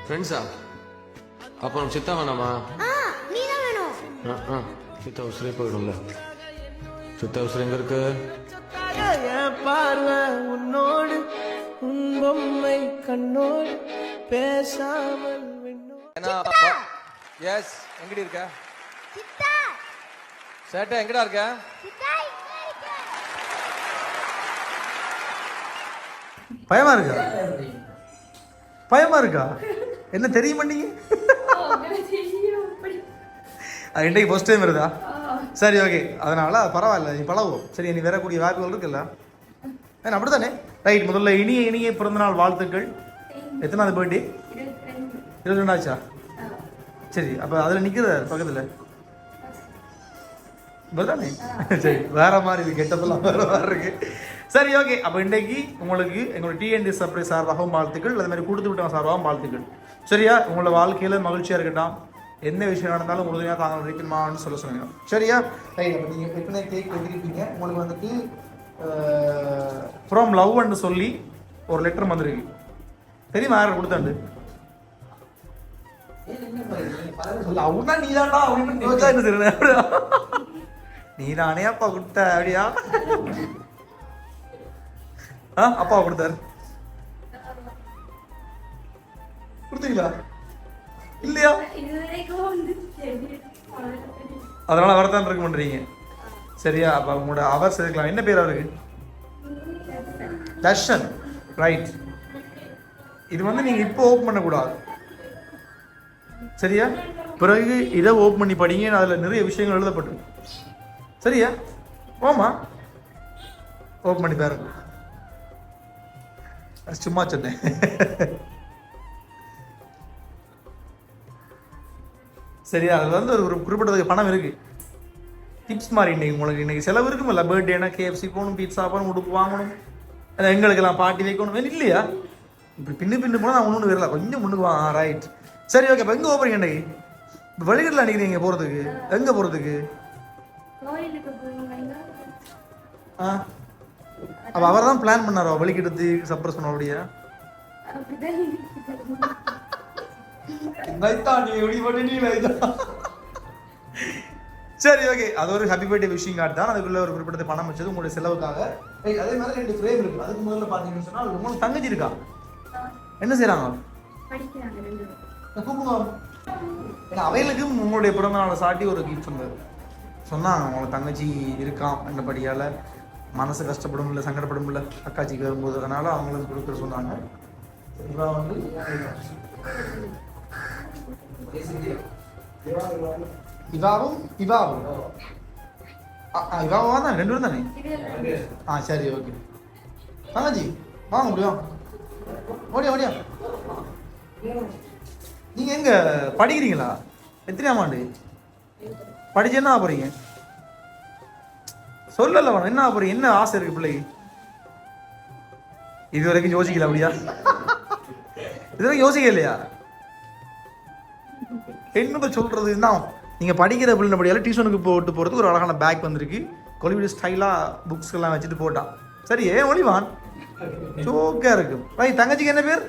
ஃப்ரெண்ட்ஸா அப்புறம் சித்தா வேணாமா? ஆ நீ தான் வேணும். ஆ ஆ. சித்தா உசுரே போயிடும்ல. சித்தா உசுர் எங்க இருக்கு? பார்வை உன்னோடு உன் பொம்மை கண்ணோடு பேசாமல் எஸ் எங்கடி இருக்க? சித்தா! சேட்டை எங்கடா இருக்க சித்தா இங்க இருக்க பயமா இருக்கா? பயமா இருக்கா? என்ன தெரியுமா நீங்க இன்றைக்கு ஃபர்ஸ்ட் டைம் வருதா? சரி ஓகே அதனால பரவாயில்ல நீ பழகுவோம். சரி நீ வரக்கூடிய வாய்ப்புகள் இருக்குல்ல? ஏன்னா அப்படித்தானே? ரைட் முதல்ல இனிய இனிய பிறந்தநாள் வாழ்த்துக்கள். எத்தனாவது பர்த்டே இருபத்தி ரெண்டாச்சா? சரி அப்போ அதில் நிற்கிற பக்கத்தில்? சரி வேற மாதிரி இது கெட்டதெல்லாம் வேற மாதிரி இருக்கு. சரி ஓகே அப்போ இன்றைக்கு உங்களுக்கு எங்களோட டிஎன்டி சர்ப்ரைஸ் சார்பாகவும் வாழ்த்துக்கள். அதே மாதிரி கொடுத்து விட்டவங்க சார்பாகவும் வாழ்த்துக்கள். சரியா? உங்களோட வாழ்க்கையில் மகிழ்ச்சியாக இருக்கட்டும். என்ன விஷயம் நடந்தாலும் உறுதுணையாக தாங்க இருக்கணுமான்னு சொல்ல சொன்னீங்க. சரியா? ரைட் அப்போ நீங்கள் எத்தனை கேக் வெட்டிருக்கீங்க? உங்களுக்கு வந்துட்டு ஃப்ரம் லவ்ன்னு சொல்லி ஒரு லெட்டர் வந்திருக்கு. தெரியுமா? யார் கொடுத்தாண்டு? லவ்னா நீ தான்டா அப்படின்னு யோசிச்சா என்ன தெரியும் நீ நானே அப்பா கொடுத்த அப்படியா? ஆ அப்பா கொடுத்தாரு. கொடுத்தீங்களா? இல்லையா? அதனால வரதான் இருக்க பண்றீங்க. சரியா அப்ப உங்களோட அவர் சேர்க்கலாம் என்ன பேர் அவருக்கு? தர்ஷன். ரைட் இது வந்து நீங்க இப்போ ஓப்பன் பண்ணக்கூடாது. சரியா? பிறகு இதை ஓப்பன் பண்ணி படிங்க. அதில் நிறைய விஷயங்கள் எழுதப்பட்டிருக்கு. சரியா? ஓமா ஓப்பன் பண்ணி பாருங்க. சும்மா சொன்னேன். சரியா அதில் வந்து ஒரு குறிப்பிட்டதுக்கு பணம் இருக்கு. டிப்ஸ் மாதிரி இன்னைக்கு உங்களுக்கு. இன்னைக்கு செலவு இருக்குமில்ல பர்த்டேனா கேஎஃப்சி போகணும் பீட்சா போகணும் உடுப்பு வாங்கணும். அது எங்களுக்கெல்லாம் பார்ட்டி வைக்கணும் இல்லையா? இப்படி பின்னு பின்னு போனால் நான் ஒன்று வரல. கொஞ்சம் முன்னுக்கு வா. ரைட் சரி ஓகே இப்போ எங்கே போகிறீங்க இன்னைக்கு? இப்போ வெளிக்கட்டில் நினைக்கிறீங்க போகிறதுக்கு எங்கே போகிறதுக்கு ஆ? அப்போ அவர் தான் பிளான் பண்ணாரோ வெளிக்கிட்டு சப்ரஸ் பண்ண? அப்படியா சரி ஓகே அது ஒரு ஹாப்பி பர்த்டே விஷிங் கார்டு தான். அதுக்குள்ள ஒரு குறிப்பிட்ட பணம் வச்சது உங்களுடைய செலவுக்காக. அதே மாதிரி ரெண்டு ஃப்ரேம் இருக்கு. அதுக்கு முதல்ல பார்த்தீங்கன்னு சொன்னால் உங்களுக்கு தங்கச்சி இருக்கா? என்ன செய்றாங்க? படிக்கிறாங்க ரெண்டு பேரும். கூப்பிடுங்க ஏன்னா அவைகளுக்கு உங்களுடைய பிறந்த நாளை சாட்டி ஒரு கிஃப்ட் சொன்னார் சொன்னாங்க உங்களை தங்கச்சி இருக்கான் என்னபடியால் மனசு கஷ்டப்படும் இல்லை சங்கடப்படும் இல்லை அக்காச்சிக்கு வரும்போது. அதனால அவங்களுக்கு கொடுக்க சொன்னாங்க. இவா வந்து இவாவும் இவாவும். இவாவும் தான்? ரெண்டு பேரும் தானே? ஆ சரி ஓகே. தங்கச்சி வாங்க முடியும் ஓடியா ஓடியா. நீங்க எங்க படிக்கிறீங்களா? எத்தனையாம் ஆண்டு? படிச்சு என்ன ஆக போறீங்க? சொல்லல வேணும் என்ன போறீங்க என்ன ஆசை இருக்கு பிள்ளைக்கு? இது வரைக்கும் யோசிக்கல அப்படியா? இது வரைக்கும் யோசிக்க இல்லையா? என்னத்தை சொல்றது? தான் நீங்க படிக்கிற பிள்ளைபடியால டியூஷனுக்கு போட்டு போறதுக்கு ஒரு அழகான பேக் வந்திருக்கு. கொலிவிடி ஸ்டைலா புக்ஸ் எல்லாம் வச்சுட்டு போட்டான் சரி ஏன் ஒளிவான்? சோக்கா இருக்கும் ரைட் தங்கச்சிக்கு என்ன பேர்?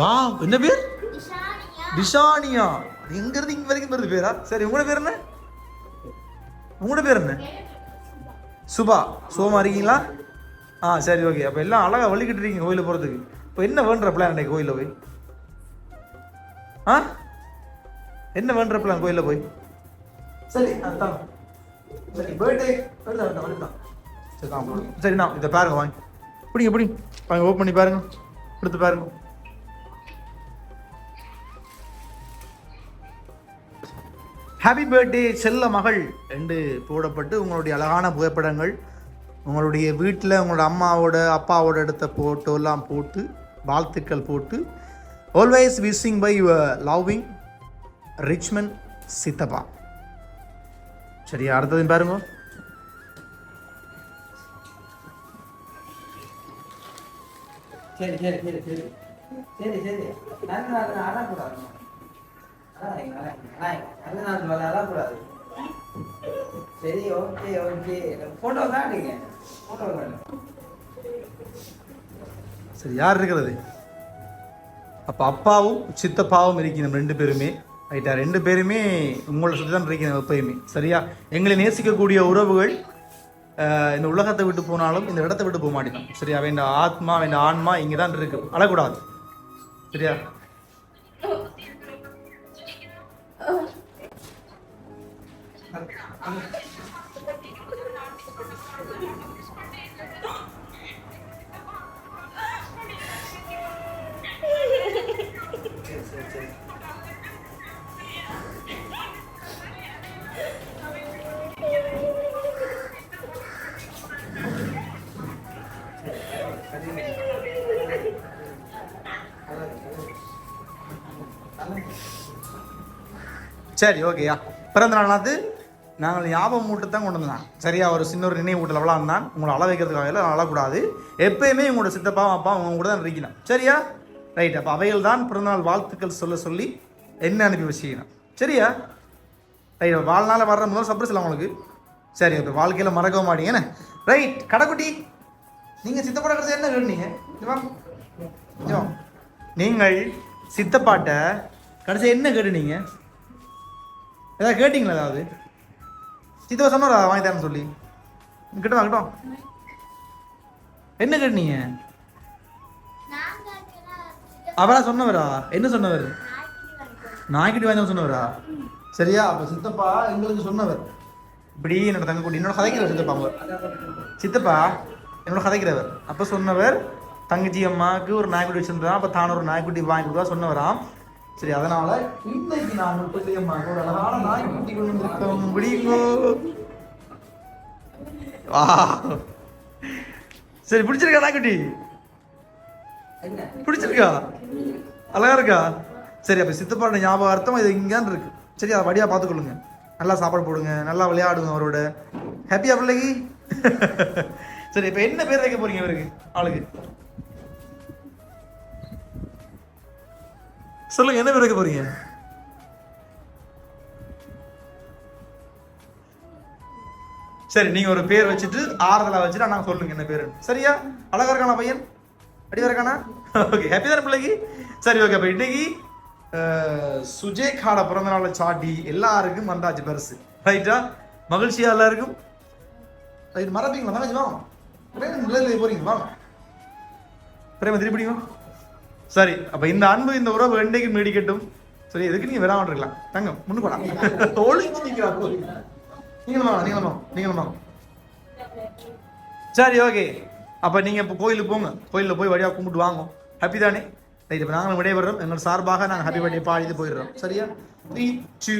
வா என்ன பேர்? டிஷானியா அது எங்க இருந்து இங்க வரைக்கும் வருது பேரா? சரி உங்களோட பேர் என்ன? உங்களோட பேர் என்ன? சுபா. சுகமா இருக்கீங்களா? ஆ சரி ஓகே அப்போ எல்லாம் அழகா வழிகிட்டு இருக்கீங்க கோயிலுக்கு போகிறதுக்கு இப்போ என்ன வேண்டுற பிளான் இன்னைக்கு கோயிலில் போய்? ஆ? என்ன வேண்டுற பிளான் கோயிலில் போய்? சரி அதான். சரி வருதா வருதா சரி தான். சரி நான் இதை பாருங்க வாங்கி பிடிங்க பிடிங்க. வாங்க ஓப்பன் பண்ணி பாருங்க. கொடுத்து பாருங்க. ஹாப்பி பர்த்டே செல்ல மகள் என்று போடப்பட்டு உங்களுடைய அழகான புகைப்படங்கள் உங்களுடைய வீட்டில் உங்களோட அம்மாவோட அப்பாவோட எடுத்த ஃபோட்டோலாம் போட்டு வாழ்த்துக்கள் போட்டு always wishing by your loving Richman சித்தப்பா. சரி அடுத்தது பாருங்க. சரி சரி சரி சரி. சரி சரி. மேலே அழக்கூடாது சரி ஓகே ஓகே தான் எடுங்க சரி யார் இருக்கிறது? அப்போ அப்பாவும் சித்தப்பாவும் இருக்கணும் ரெண்டு பேருமே. ரைட்டா ரெண்டு பேருமே உங்களை சுற்றி தான் இருக்கணும் எப்பயுமே. சரியா? எங்களை நேசிக்கக்கூடிய உறவுகள் இந்த உலகத்தை விட்டு போனாலும் இந்த இடத்தை விட்டு போக மாட்டேன் சரியா? வேண்ட ஆத்மா வேண்ட ஆன்மா இங்கே தான் இருக்கு. அழக்கூடாது. சரியா? சரி ஓகேயா பிறந்த நாளாவது நாங்கள் ஞாபகம் மூட்டை தான் கொண்டு வந்தான். சரியா ஒரு சின்ன ஒரு நினைவு ஊட்டல் விளாண்டான் உங்களை அள வைக்கிறதுக்காக எல்லாம் அழக்கூடாது எப்பயுமே உங்களோட சித்தப்பா அப்பா அவங்க கூட தான் இருக்கணும். சரியா? ரைட் அப்போ அவைகள் தான் பிறந்தநாள் வாழ்த்துக்கள் சொல்ல சொல்லி என்ன அனுப்பி வச்சுக்கணும். சரியா? ரைட் வாழ்நாள் வர்ற முதல் சர்ப்ரைஸ் இல்லை உங்களுக்கு. சரி இப்போ வாழ்க்கையில் மறக்க மாட்டீங்கன்னு ரைட் கடைக்குட்டி நீங்கள் சித்தப்பட கடைசி என்ன கேட்டுனீங்க நீங்கள் சித்தப்பாட்ட கடைசி என்ன கேட்டுனீங்க ஏதாவது கேட்டிங்களா ஏதாவது? சித்தப்பா சொன்னாரா வாங்கி தரேன்னு சொல்லி. கிட்ட வாங்கட்டும் என்ன கேட்டீங்க நாங்க? அவரா சொன்னவரா? என்ன சொன்னவர்? நாய்க்குட்டி வாங்க வாங்கி சொன்னவரா? சரியா அப்போ சித்தப்பா எங்களுக்கு சொன்னவர். இப்படி என்னோட தங்கக்குட்டி என்னோட கதைக்கிறவர் சித்தப்பா சித்தப்பா என்னோட கதைக்கிறவர். அப்போ சொன்னவர் தங்கச்சி அம்மாவுக்கு ஒரு நாய்க்குட்டி வச்சுருந்தான் அப்போ தான் ஒரு நாய்க்குட்டி வாங்கி கொடுத்தா சொன்னவராம் சரி அதனால இன்னைக்கு நான் பிள்ளை ஒரு அழகான நாய்க்குட்டி கொண்டு வந்திருக்கோம் வா. சரி பிடிச்சிருக்கா நாய்க்குட்டி பிடிச்சிருக்கா? அழகா இருக்கா? சரி அப்போ சித்தப்பாட அர்த்தம் இது இங்கேன்னு இருக்கு. சரி அதை வழியாக பார்த்துக்கொள்ளுங்க. நல்லா சாப்பாடு போடுங்க நல்லா விளையாடுங்க அவரோட. ஹாப்பியா பிள்ளைக்கு? சரி இப்போ என்ன பேர் வைக்க போறீங்க இவருக்கு ஆளுக்கு? சொல்லுங்க என்ன பேர் வைக்க போறீங்க? சரி நீங்க ஒரு பேர் வச்சுட்டு ஆறுதலா வச்சுட்டு நாங்க சொல்லுங்க என்ன பேரு. சரியா? அழகா இருக்கானா பையன்? அடி வரக்கானா ஓகே ஹாப்பி தானே பிள்ளைக்கு? சரி ஓகே அப்போ இன்னைக்கு அஹ், சுஜேகாட பிறந்த நாளை சாட்டி எல்லாருக்கும் வந்தாச்சு பரிசு. ரைட்டா மகிழ்ச்சியா எல்லாருக்கும்? ரைட் மறப்பீங்களா மகாஜி வாங்க போறீங்க வாங்க. பிரேம திருப்பி சரி அப்ப இந்த அன்பு இந்த உறவு என்னைக்கு நீடிக்கட்டும். சரி எதுக்கு நீங்க விடாம இருக்கலாம். தங்கம் முன்னு போடா. நிக்கிறா போய் நீங்களும் வாங்க நீங்களும் வாங்க நீங்களும் வாங்க. சரி ஓகே. அப்போ நீங்கள் இப்போ கோயிலுக்கு போங்க. கோயிலில் போய் வழியாக கும்பிட்டு வாங்க. ஹாப்பி தானே? ரைட் இப்போ நாங்களும் விடைபெறோம் எங்கள் சார்பாக நாங்கள் ஹாப்பி பர்த்டே பாடிட்டு போயிடுறோம். சரியா? Three two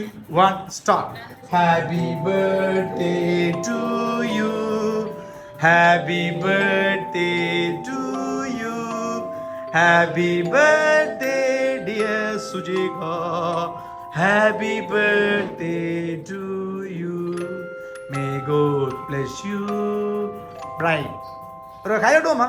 one start happy birthday to you happy birthday to Happy birthday, dear Sujiko. Happy birthday to you. May God bless you. Right. ഒരു ഹൈ ഇടുമോ